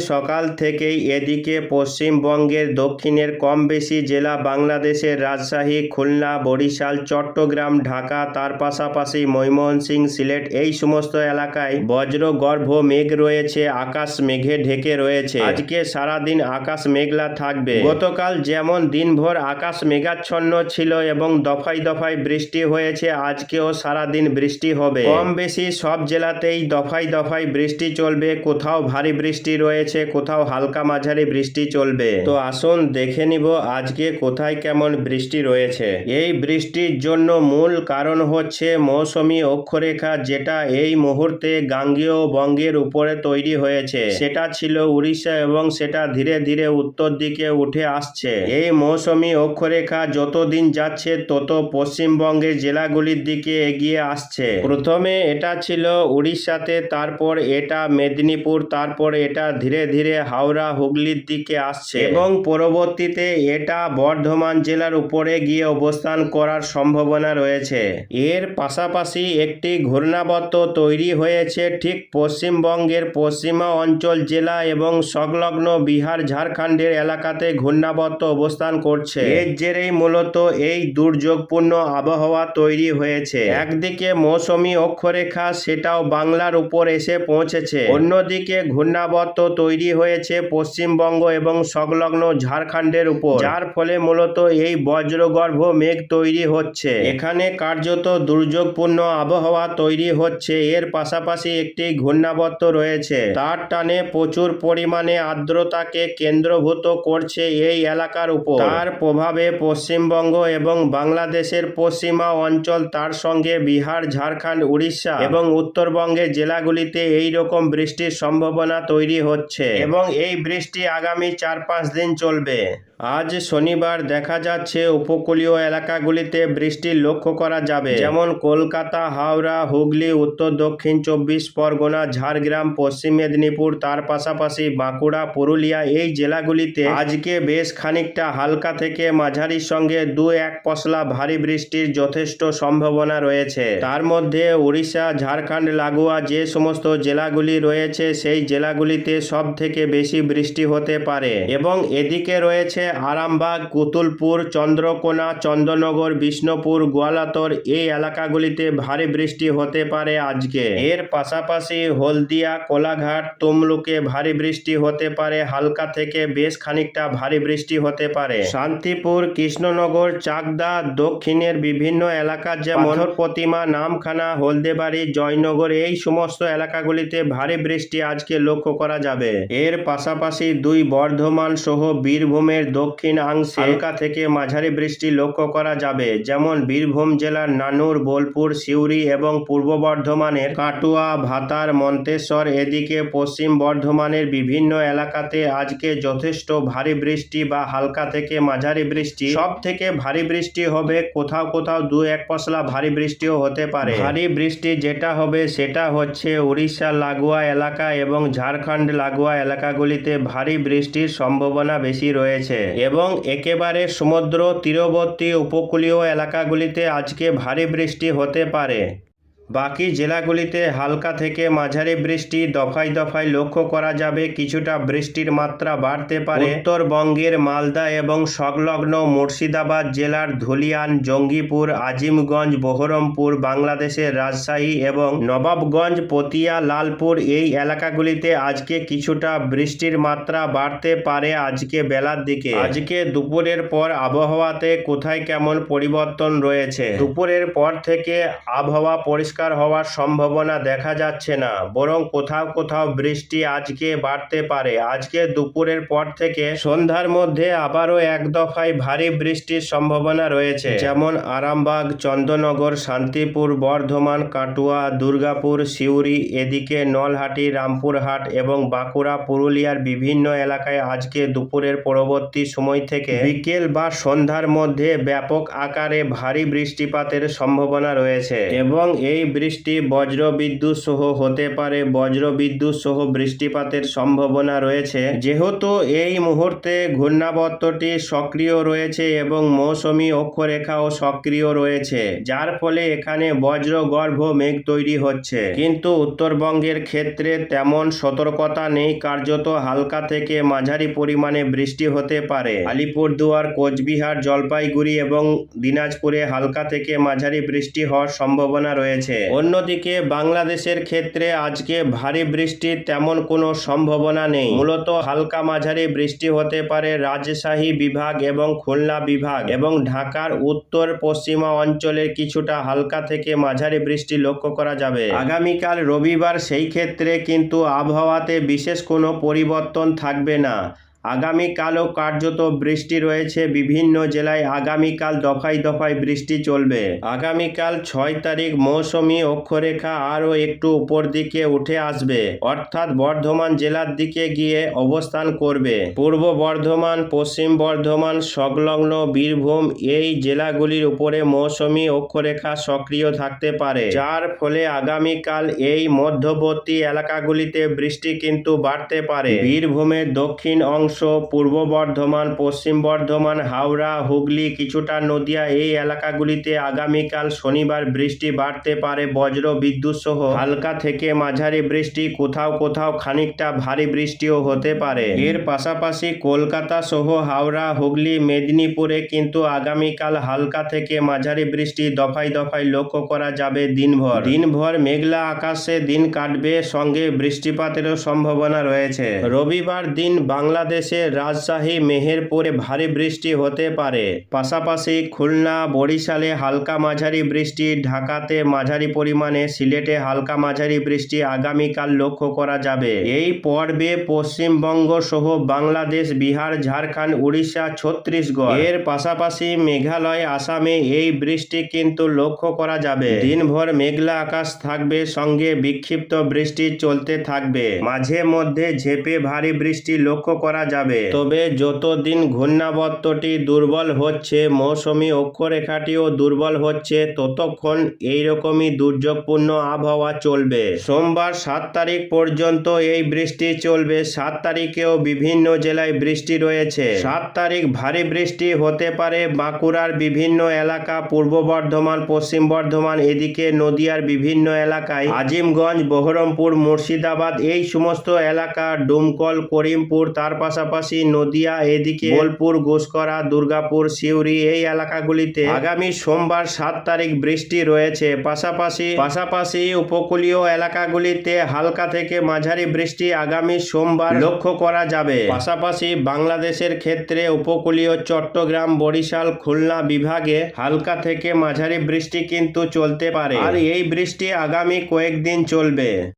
সকাল থেকেই এদিকে পশ্চিমবঙ্গের দক্ষিণের কম বেশি জেলা বাংলাদেশের রাজশাহী, খুলনা, বরিশাল, চট্টগ্রাম, ঢাকা, তার পাশাপাশি ময়মনসিং সিলেট এই সমস্ত এলাকায় বজ্র গর্ভ মেঘ রয়েছে, আকাশ মেঘে ঢেকে রয়েছে। আজকে সারাদিন আকাশ মেঘলা থাকবে। গতকাল যেমন দিনভর আকাশ মেঘাচ্ছন্ন ছিল এবং দফায় দফায় বৃষ্টি হয়েছে, আজকেও সারাদিন বৃষ্টি হবে। কম বেশি সব জেলাতেই দফায় দফায় বৃষ্টি চলবে, কোথাও ভারী বৃষ্টি রয়েছে কোথাও হালকা মাঝারি বৃষ্টি চলবে। তো আসুন দেখে নিব আজকে কোথায় কেমন বৃষ্টি রয়েছে। এই বৃষ্টির জন্য মূল কারণ হচ্ছে মৌসুমি অক্ষরেখা যেটা এই মুহূর্তে গাঙ্গেয় বঙ্গের উপরে তৈরি হয়েছে। সেটা ছিল উড়িষ্যা এবং সেটা ধীরে ধীরে উত্তর দিকে উঠে আসছে। এই মৌসুমি অক্ষরেখা যতদিন যাচ্ছে, তত পশ্চিমবঙ্গের জেলাগুলির দিকে এগিয়ে আসছে। প্রথমে এটা ছিল উড়িষ্যাতে, তারপর এটা মেদিনীপুর, তারপর এটা ধীরে ধীরে ধীরে হাওড়া হুগলির দিকে আসছে। এবং পরবর্তীতে এটা বর্ধমান জেলার উপরে গিয়ে অবস্থান করার সম্ভাবনা রয়েছে। এর পাশাপাশি একটি ঘূর্ণাবর্ত তৈরি হয়েছে ঠিক পশ্চিমবঙ্গের পশ্চিমা অঞ্চল জেলা এবং সংলগ্ন বিহার, ঝাড়খণ্ডের এলাকাতে ঘূর্ণাবর্ত অবস্থান করছে। এর জেরেই মূলত এই দুর্যোগপূর্ণ আবহাওয়া তৈরি হয়েছে। একদিকে মৌসুমি অক্ষরেখা সেটাও বাংলার উপর এসে পৌঁছেছে। অন্যদিকে ঘূর্ণাবর্ত তৈরি হয়েছে পশ্চিমবঙ্গ এবং সংলগ্ন ঝাড়খণ্ডের উপর। যার ফলে মূলত এই বজ্রগর্ভ মেঘ তৈরি হচ্ছে। এখানে কার্যত দুর্যোগপূর্ণ আবহাওয়া তৈরি হচ্ছে। এর পাশাপাশি একটি ঘূর্ণাবর্ত রয়েছে। তার টানে প্রচুর পরিমাণে আর্দ্রতাকে কেন্দ্রভূত করছে এই এলাকার উপর। তার প্রভাবে পশ্চিমবঙ্গ এবং বাংলাদেশের পশ্চিমা অঞ্চল, তার সঙ্গে বিহার, ঝাড়খণ্ড, উড়িষ্যা এবং উত্তরবঙ্গের জেলাগুলিতে এই রকম বৃষ্টির সম্ভাবনা তৈরি হচ্ছে। এবং এই বৃষ্টি আগামী চার পাঁচ দিন চলবে। আজ শনিবার দেখা যাচ্ছে উপকূলীয় এলাকাগুলিতে বৃষ্টি লক্ষ্য করা যাবে। যেমন কলকাতা, হাওড়া, হুগলি, উত্তর দক্ষিণ চব্বিশ পরগনা, ঝাড়গ্রাম, পশ্চিম মেদিনীপুর, তার পাশাপাশি বাঁকুড়া, পুরুলিয়া এই জেলাগুলিতে আজকে বেশ খানিকটা হালকা থেকে মাঝারির সঙ্গে দু এক পশলা ভারী বৃষ্টির যথেষ্ট সম্ভাবনা রয়েছে। তার মধ্যে উড়িষ্যা, ঝাড়খণ্ড, লাগোয়া যে সমস্ত জেলাগুলি রয়েছে সেই জেলাগুলিতে সব থেকে বেশি বৃষ্টি হতে পারে। এবং এদিকে রয়েছে আরামবাগ কুতুলপুর চন্দ্রকোনা চন্দ্রনগর বিষ্ণুপুর গোয়ালাতর এই এলাকাগুলিতে ভারী বৃষ্টি হতে পারে আজকে। এর পাশাপাশি হলদিয়া কোলাঘাট তমলুকে ভারী বৃষ্টি হতে পারে হালকা থেকে বেশ খানিকটা ভারী বৃষ্টি হতে পারে। শান্তিপুর কৃষ্ণনগর চাকদা দক্ষিণের বিভিন্ন এলাকা যেমন প্রতিমা নামখানা হলদেবাড়ি জয়নগর এই সমস্ত এলাকাগুলিতে ভারী বৃষ্টি আজকে লক্ষ্য করা যাবে। এর পাশাপাশি দুই বর্ধমান সহ বীরভূমের দক্ষিণাংশে হালকা থেকে মাঝারি বৃষ্টি লক্ষ্য করা যাবে, যেমন বীরভূম জেলার নানুর, বোলপুর, সিউড়ি এবং পূর্ব বর্ধমানের কাটুয়া, ভাতার, মন্তেশ্বর, এদিকে পশ্চিম বর্ধমানের বিভিন্ন এলাকাতে আজকে যথেষ্ট ভারী বৃষ্টি বা হালকা থেকে মাঝারি বৃষ্টি। সব থেকে ভারী বৃষ্টি হবে কোথাও কোথাও দু এক পশলা ভারী বৃষ্টিও হতে পারে। ভারী বৃষ্টি যেটা হবে সেটা হচ্ছে উড়িষ্যা, লাগোয়া এলাকা এবং ঝাড়খণ্ড লাগোয়া এলাকাগুলিতে ভারী বৃষ্টির সম্ভাবনা বেশি রয়েছে। এবং একেবারে সমুদ্র তীরবর্তী উপকূলীয় এলাকাগুলিতে আজকে ভারী বৃষ্টি হতে পারে। বাকি জেলাগুলিতে হালকা থেকে মাঝারি বৃষ্টি দফায় দফায় লক্ষ্য করা যাবে। কিছুটা বৃষ্টির মাত্রা বাড়তে পারে। উত্তরবঙ্গের মালদা এবং সংলগ্ন মুর্শিদাবাদ জেলার ধুলিয়ান, জঙ্গিপুর, আজিমগঞ্জ, বহরমপুর, বাংলাদেশের রাজশাহী এবং নবাবগঞ্জ, পতিয়া, লালপুর এই এলাকাগুলিতে আজকে কিছুটা বৃষ্টির মাত্রা বাড়তে পারে আজকে বেলার দিকে। আজকে দুপুরের পর আবহাওয়াতে কোথায় কেমন পরিবর্তন রয়েছে? দুপুরের পর থেকে আবহাওয়া পরিষ্কার হওয়ার সম্ভাবনা দেখা যাচ্ছে না, বরং কোথাও কোথাও বৃষ্টি আজকে বাড়তে পারে। আজকে দুপুরের পর থেকে সন্ধ্যার মধ্যে আবারও এক দফায় ভারী বৃষ্টির সম্ভাবনা রয়েছে। যেমন আরামবাগ চন্দ্রনগর শান্তিপুর, বর্ধমান, কাটুয়া, দুর্গাপুর, সিউড়ি, এদিকে নলহাটি, রামপুরহাট এবং বাঁকুড়া, পুরুলিয়ার বিভিন্ন এলাকায় আজকে দুপুরের পরবর্তী সময় থেকে বিকেল বা সন্ধ্যার মধ্যে ব্যাপক আকারে ভারী বৃষ্টিপাতের সম্ভাবনা রয়েছে। এবং এই বৃষ্টি বজ্র বিদ্যুৎ সহ হতে পারে। বজ্র বিদ্যুৎ সহ বৃষ্টিপাতের সম্ভাবনা রয়েছে। যেহেতু এই মুহূর্তে ঘূর্ণাবর্তটি সক্রিয় রয়েছে এবং মৌসুমী অক্ষরেখাও সক্রিয় রয়েছে, যার ফলে এখানে বজ্রগর্ভ মেঘ তৈরি হচ্ছে। কিন্তু উত্তরবঙ্গের ক্ষেত্রে তেমন সতর্কতা নেই, কার্যত হালকা থেকে মাঝারি পরিমাণে বৃষ্টি হতে পারে। আলিপুরদুয়ার, কোচবিহার, জলপাইগুড়ি এবং দিনাজপুরে হালকা থেকে মাঝারি বৃষ্টি হওয়ার সম্ভাবনা রয়েছে। অন্যদিকে বাংলাদেশের ক্ষেত্রে আজকে ভারী বৃষ্টির তেমন কোনো সম্ভাবনা নেই। মূলত হালকা মাঝারি বৃষ্টি হতে পারে রাজশাহী বিভাগ এবং খুলনা বিভাগ এবং ঢাকার উত্তর পশ্চিমা অঞ্চলের কিছুটা হালকা থেকে মাঝারি বৃষ্টি লক্ষ্য করা যাবে। আগামীকাল রবিবার সেই ক্ষেত্রে কিন্তু আবহাওয়াতে বিশেষ কোনো পরিবর্তন থাকবে না। আগামীকালও কার্যত বৃষ্টি রয়েছে। বিভিন্ন জেলায় আগামীকাল দফায় দফায় বৃষ্টি চলবে। আগামীকাল ছয় তারিখ মৌসুমি অক্ষরেখা আরও একটু উপর দিকে উঠে আসবে। অর্থাৎ বর্ধমান জেলার দিকে গিয়ে অবস্থান করবে। পূর্ব বর্ধমান, পশ্চিম বর্ধমান, সংলগ্ন বীরভূম এই জেলাগুলির উপরে মৌসুমি অক্ষরেখা সক্রিয় থাকতে পারে। যার ফলে আগামীকাল এই মধ্যবর্তী এলাকাগুলিতে বৃষ্টি কিন্তু বাড়তে পারে। বীরভূমের দক্ষিণ অংশ পূর্ব বর্ধমান, পশ্চিম বর্ধমান, হাওড়া, হুগলি কিছুটা নদিয়া এই এলাকাগুলিতে আগামীকাল শনিবার বৃষ্টি বাড়তে পারে বজ্র বিদ্যুৎ সহ। হালকা থেকে মাঝারি বৃষ্টি, কোথাও কোথাও খানিকটা ভারী বৃষ্টিও হতে পারে। এর পাশাপাশি কলকাতা সহ হাওড়া, হুগলি, মেদিনীপুরে কিন্তু আগামীকাল হালকা থেকে মাঝারি বৃষ্টি দফায় দফায় লক্ষ্য করা যাবে দিনভর। দিনভর মেঘলা আকাশে দিন কাটবে, সঙ্গে বৃষ্টিপাতেরও সম্ভাবনা রয়েছে। রবিবার দিন বাংলাদেশের রাজশাহী, মেহেরপুরে ভারী বৃষ্টি হতে পারে। পাশাপাশি খুলনা, বরিশালে হালকা মাঝারি বৃষ্টি, ঢাকাতে মাঝারি পরিমাণে, সিলেটে হালকা মাঝারি বৃষ্টি আগামীকাল লক্ষ্য করা যাবে। এই পর্বে পশ্চিমবঙ্গ সহ বাংলাদেশ, বিহার, ঝাড়খণ্ড, উড়িষ্যা, ছত্তিশগড়, এর পাশাপাশি মেঘালয়, আসামে এই বৃষ্টি কিন্তু লক্ষ্য করা যাবে। দিনভর মেঘলা আকাশ থাকবে, সঙ্গে বিক্ষিপ্ত বৃষ্টি চলতে থাকবে। মাঝে মধ্যে ঝেপে ভারী বৃষ্টি লক্ষ্য করা যাবে। তবে যতদিন ঘূর্ণাবর্তটি দুর্বল হচ্ছে, মৌসুমী অক্ষরেখাটিও দুর্বল হচ্ছে, ততক্ষণ এইরকমই দুর্যোগপূর্ণ আবহাওয়া চলবে। সোমবার সাত তারিখ পর্যন্ত এই বৃষ্টি চলবে। সাত তারিখেও বিভিন্ন জেলায় বৃষ্টি রয়েছে। সাত তারিখ ভারী বৃষ্টি হতে পারে বাঁকুড়ার বিভিন্ন এলাকা, পূর্ব বর্ধমান, পশ্চিম বর্ধমান, এদিকে নদিয়ার বিভিন্ন এলাকায়। আজিমগঞ্জ, বহরমপুর, মুর্শিদাবাদ এই সমস্ত এলাকা, ডুমকল, করিমপুর, তার পাশাপাশি নদিয়া, এদিকে বোলপুর গোসকরা দুর্গাপুর, সিউড়ি এই এলাকাগুলিতে আগামী সোমবার সাত তারিখ বৃষ্টি রয়েছে। পাশাপাশি পাশাপাশি উপকূলীয় এলাকাগুলিতে হালকা থেকে মাঝারি বৃষ্টি আগামী সোমবার লক্ষ্য করা যাবে। পাশাপাশি বাংলাদেশের ক্ষেত্রে উপকূলীয় চট্টগ্রাম, বরিশাল, খুলনা বিভাগে হালকা থেকে মাঝারি বৃষ্টি কিন্তু চলতে পারে। আর এই বৃষ্টি আগামী কয়েকদিন চলবে।